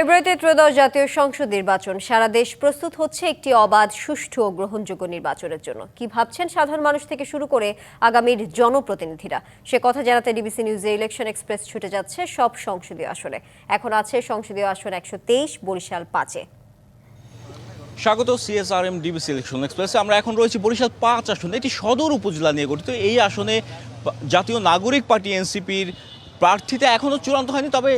ফেব্রুয়ারিতে ত্রয়োদশ জাতীয় সংসদ নির্বাচন। সারা দেশ প্রস্তুত হচ্ছে একটি অবাধ, সুষ্ঠু ও গ্রহণযোগ্য নির্বাচনের জন্য। কি ভাবছেন সাধারণ মানুষ থেকে শুরু করে আগামীর জনপ্রতিনিধিরা? সে কথা জানাতে ডিবিসি নিউজে ইলেকশন এক্সপ্রেস ছুটে যাচ্ছে সব সংসদীয় আসনে। এখন আছে সংসদীয় আসন একশো তেইশ, বরিশাল পাঁচে। স্বাগত, সিএসআরএম ডিবিসি ইলেকশন এক্সপ্রেসে। আমরা এখন রয়েছি বরিশাল পাঁচ আসনে। এটি সদর উপজেলা নিয়ে গঠিত। এই আসনে জাতীয় নাগরিক পার্টি, এনসিপির প্রার্থীতা এখনও চূড়ান্ত হয়নি তবে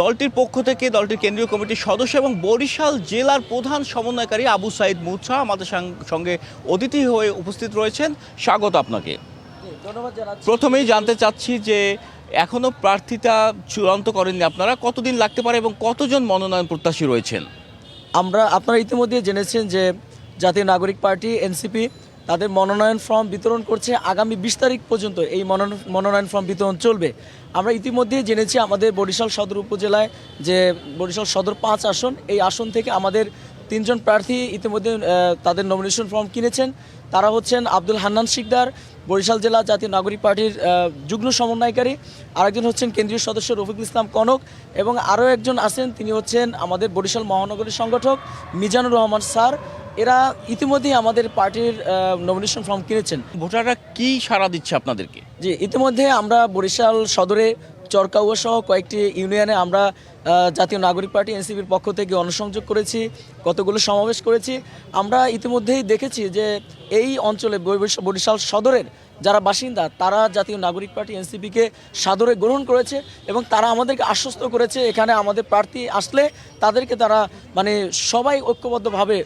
দলটির পক্ষ থেকে দলটির কেন্দ্রীয় কমিটির সদস্য এবং বরিশাল জেলার প্রধান সমন্বয়কারী আবু সাইদ মুছা আমাদের সঙ্গে অতিথি হয়ে উপস্থিত রয়েছেন। স্বাগত আপনাকে। প্রথমেই জানতে চাচ্ছি যে এখনও প্রার্থীতা চূড়ান্ত করেননি আপনারা কতদিন লাগতে পারে এবং কতজন মনোনয়ন প্রত্যাশী রয়েছেন? আমরা আপনারা ইতিমধ্যে জেনেছেন যে জাতীয় নাগরিক পার্টি এনসিপি তাদের মনোনয়ন ফর্ম বিতরণ করছে আগামী বিশ তারিখ পর্যন্ত। এই মনোনয়ন ফর্ম বিতরণ চলবে। আমরা ইতিমধ্যে জেনেছি আমাদের বরিশাল সদর উপজেলায় যে বরিশাল সদর পাঁচ আসন, এই আসন থেকে আমাদের তিনজন প্রার্থী ইতিমধ্যে তাদের নমিনেশন ফর্ম কিনেছেন। তারা হচ্ছেন আব্দুল হান্নান শিকদার, বরিশাল জেলা জাতীয় নাগরিক পার্টির যুগ্ম সমন্বয়কারী, আরেকজন হচ্ছেন কেন্দ্রীয় সদস্য রফিকুল ইসলাম কনক এবং আরও একজন আছেন, তিনি হচ্ছেন আমাদের বরিশাল মহানগরীর সংগঠক মিজানুর রহমান স্যার। এরা ইতিমধ্যেই আমাদের পার্টির নমিনেশন ফর্ম কিনেছেন। ভোটাররা কি সাড়া দিচ্ছে আপনাদেরকে? যে ইতিমধ্যে আমরা বরিশাল সদরে চরকাউয়া সহ কয়েকটি ইউনিয়নে আমরা জাতীয় নাগরিক পার্টি, এনসিপির পক্ষ থেকে অনুসংযোগ করেছি, কতগুলো সমাবেশ করেছি। আমরা ইতিমধ্যেই দেখেছি যে এই অঞ্চলে বরিশাল সদরের যারা বাসিন্দা, তারা জাতীয় নাগরিক পার্টি, এনসিপিকে সাদরে গ্রহণ করেছে এবং তারা আমাদেরকে আশ্বস্ত করেছে, এখানে আমাদের প্রার্থী আসলে তাদেরকে তারা মানে সবাই ঐক্যবদ্ধভাবে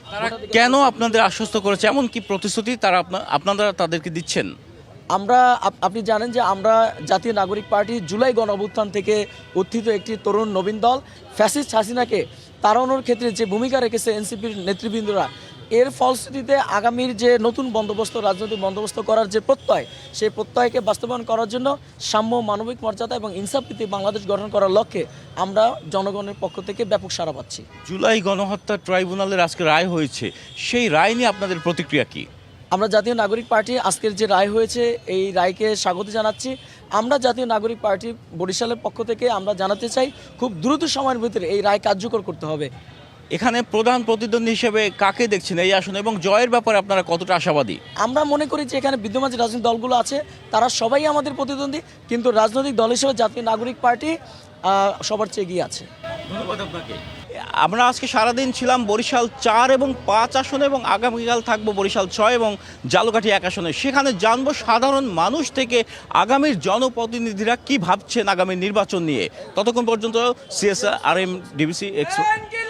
কেন আপনাদের আশ্বস্ত করেছে? এমন কি প্রতিশ্রুতি তারা আপনা- আপনারা তাদেরকে দিচ্ছেন? আমরা আপনি জানেন যে আমরা জাতীয় নাগরিক পার্টি জুলাই গণ অভ্যুত্থান থেকে উত্থিত একটি তরুণ নবীন দল, ফ্যাসিস্ট হাসিনাকে তাড়ানোর ক্ষেত্রে যে ভূমিকা রেখেছে এনসিপির নেতৃবৃন্দরা, এর ফলশ্রুতিতে আগামীর যে নতুন বন্দোবস্ত, রাজনৈতিক বন্দোবস্ত করার যে প্রত্যয়, সেই প্রত্যয়কে বাস্তবায়ন করার জন্য সাম্য মানবিক মর্যাদা এবং ইনসাফভিত্তিক বাংলাদেশ গঠন করার লক্ষ্যে আমরা জনগণের পক্ষ থেকে ব্যাপক সাড়া পাচ্ছি। জুলাই গণহত্যা ট্রাইব্যুনালের আজকে রায় হয়েছে, সেই রায় নিয়ে আপনাদের প্রতিক্রিয়া কি? আমরা জাতীয় নাগরিক পার্টি আজকের যে রায় হয়েছে এই রায়কে স্বাগত জানাচ্ছি। আমরা জাতীয় নাগরিক পার্টি বরিশালের পক্ষ থেকে আমরা জানাতে চাই খুব দ্রুত সময়ের ভিতরে এই রায় কার্যকর করতে হবে। এখানে প্রধান প্রতিদ্বন্দ্বী হিসেবে কাকে দেখছেন এই আসনে এবং জয়ের ব্যাপারে আপনারা কতটা আশাবাদী? আমরা মনে করি যে এখানে বিদ্যমান যে রাজনৈতিক দলগুলো আছে তারা সবাই আমাদের প্রতিদ্বন্দ্বী কিন্তু রাজনৈতিক দল হিসেবে জাতীয় নাগরিক পার্টি সবার চেয়ে এগিয়ে আছে। আমরা আজকে সারাদিন ছিলাম বরিশাল চার এবং পাঁচ আসনে এবং আগামীকাল থাকব বরিশাল ছয় এবং জালুকাঠি এক আসনে। সেখানে জানব সাধারণ মানুষ থেকে আগামীর জনপ্রতিনিধিরা কি ভাবছেন আগামী নির্বাচন নিয়ে। ততক্ষণ পর্যন্ত সিএসআর আর এম ডিবিসি এক্স